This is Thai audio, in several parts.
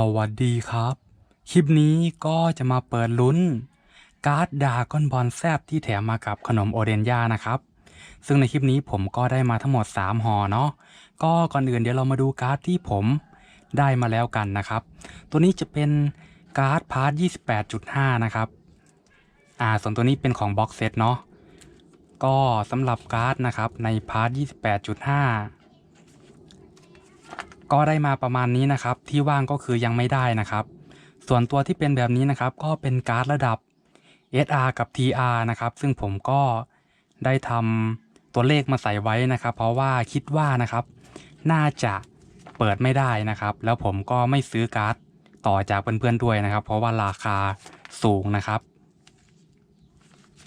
สวัสดีครับ คลิปนี้ก็จะมาเปิดลุ้น การ์ดดาก้อนบอลแซบที่แถมมากับขนมโอเดนย่านะครับ ซึ่งในคลิปนี้ผมก็ได้มาทั้งหมด 3ห่อเนาะก็ก่อนอื่นเดี๋ยวเรามาดูการ์ดที่ผมได้มาแล้วกันนะครับ ตัวนี้จะเป็นการ์ดพาร์ท28.5 นะครับ อ่าส่วนตัวนี้เป็นของบ็อกเซตเนาะก็สำหรับการ์ดนะครับในพาร์ท28.5 ก็ได้มาประมาณนี้นะครับ ที่ว่างก็คือยังไม่ได้นะครับ ส่วนตัวที่เป็นแบบนี้นะครับ ก็เป็นการ์ดระดับ SR กับ TR นะครับ ซึ่งผมก็ได้ทำตัวเลขมาใส่ไว้นะครับ เพราะว่าคิดว่านะครับ น่าจะเปิดไม่ได้นะครับ แล้วผมก็ไม่ซื้อการ์ดต่อจากเพื่อนๆด้วยนะครับ เพราะว่าราคาสูงนะครับ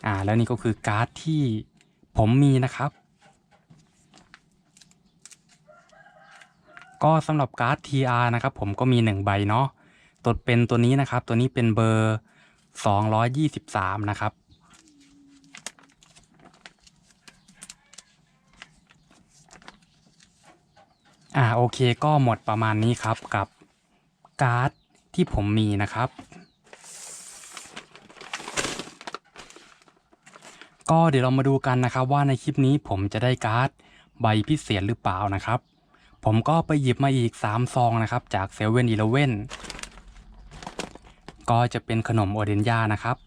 อ่าแล้วนี่ก็คือการ์ดที่ผมมีนะครับ ก็สำหรับการ์ด TR นะครับผมก็มี 1 ใบเนาะตัวเป็นตัวนี้นะครับ ตัวนี้เป็นเบอร์ 223 นะครับ อ่าโอเคก็หมดประมาณนี้ครับกับการ์ดที่ผมมีนะครับ ก็เดี๋ยวเรามาดูกันนะครับว่าในคลิปนี้ผมจะได้การ์ดใบพิเศษหรือเปล่านะครับ ผมก็ไปหยิบมาอีก 3 ซองนะครับ จากเซเว่นอีเลเว่นก็จะเป็นขนมโอเดนย่านะครับ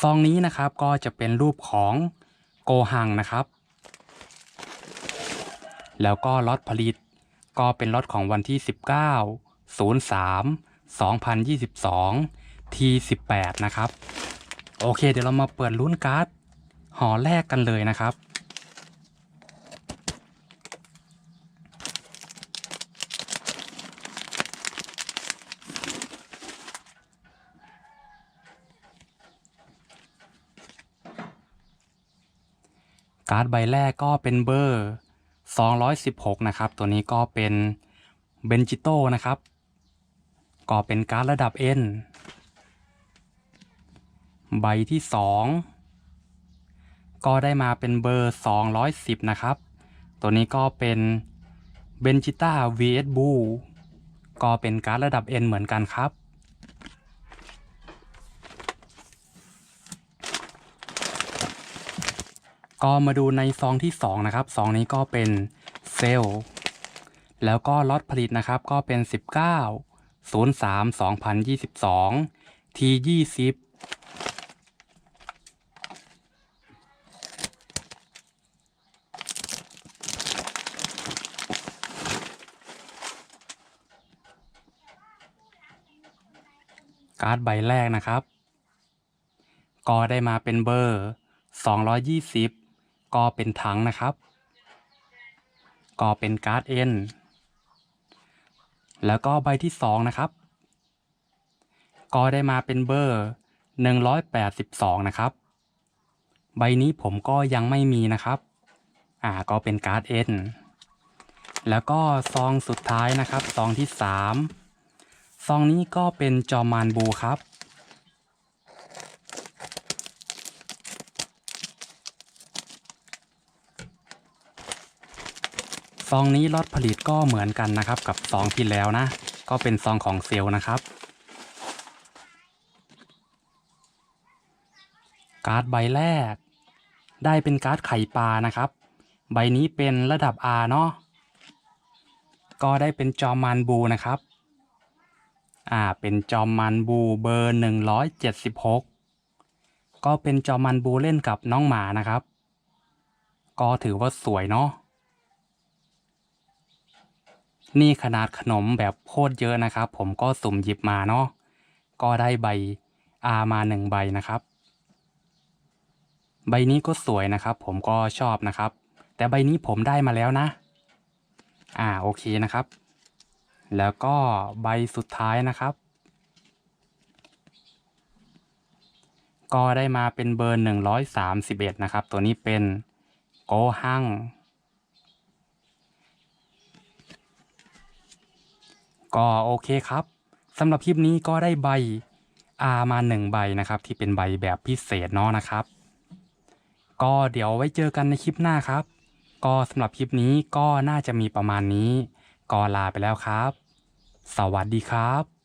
ซองนี้นะครับก็จะเป็นรูปของโกหังนะครับ แล้วก็ล็อตผลิตก็เป็นล็อตของวันที่ 19 03 2022 T18 นะครับ โอเค เดี๋ยวเรามาเปิดลุ้นการ์ดห่อแรกกันเลยนะครับ การ์ดใบแรกก็เป็นเบอร์ 216 นะครับ ตัวนี้ก็เป็นเบนจิโตนะครับ ก็เป็นการ์ดระดับ N ใบที่ 2 ก็ได้มาเป็นเบอร์ 210 นะครับ ตัวนี้ก็เป็นเบนจิต้า vs บูก็เป็นการ์ดระดับ N เหมือนกันครับ ก็มาดูในซองที่ 2 นะครับซองนี้ก็เป็นเซลล์แล้วก็ล็อตผลิตนะครับก็เป็น 19 03 2022 T 20การ์ดใบแรกนะครับ ก็ได้มาเป็นเบอร์ 220 ก็เป็นถังนะครับ ก็เป็นการ์ด N แล้วก็ใบที่2นะครับ ก็ได้มาเป็นเบอร์182นะครับ ใบนี้ผมก็ยังไม่มีนะครับ อ่าก็เป็นการ์ด N แล้วก็ซองสุดท้ายนะครับ ซองที่3ซองนี้ก็เป็นจอมานบูครับ ซองนี้ล็อตผลิตก็เหมือนกันนะครับ กับซองที่แล้วนะ ก็เป็นซองของเซลนะครับ การ์ดใบแรก ได้เป็นการ์ดไข่ปลานะครับ ใบนี้เป็นระดับ R เนาะก็ได้เป็นจอมันบูนะครับ อ่า เป็นจอมันบูเบอร์ 176 ก็เป็นจอมันบูเล่นกับน้องหมานะครับ ก็ถือว่าสวยเนาะ นี่ขนาดขนมแบบโคตรเยอะนะครับ ผมก็สุ่มหยิบมาเนาะก็ได้ใบอามาหนึ่งใบนะครับ ใบนี้ก็สวยนะครับ ผมก็ชอบนะครับ แต่ใบนี้ผมได้มาแล้วนะ อ่าโอเคนะครับ แล้วก็ใบสุดท้ายนะครับ ก็ได้มาเป็นเบอร์131นะครับ ตัวนี้เป็นโกหัง ก็โอเคครับสำหรับคลิปนี้ก็ได้ใบอามาหนึ่งใบนะครับ ที่เป็นใบแบบพิเศษเนาะนะครับ ก็เดี๋ยวไว้เจอกันในคลิปหน้าครับ ก็สำหรับคลิปนี้ก็น่าจะมีประมาณนี้ ก็ลาไปแล้วครับ สวัสดีครับ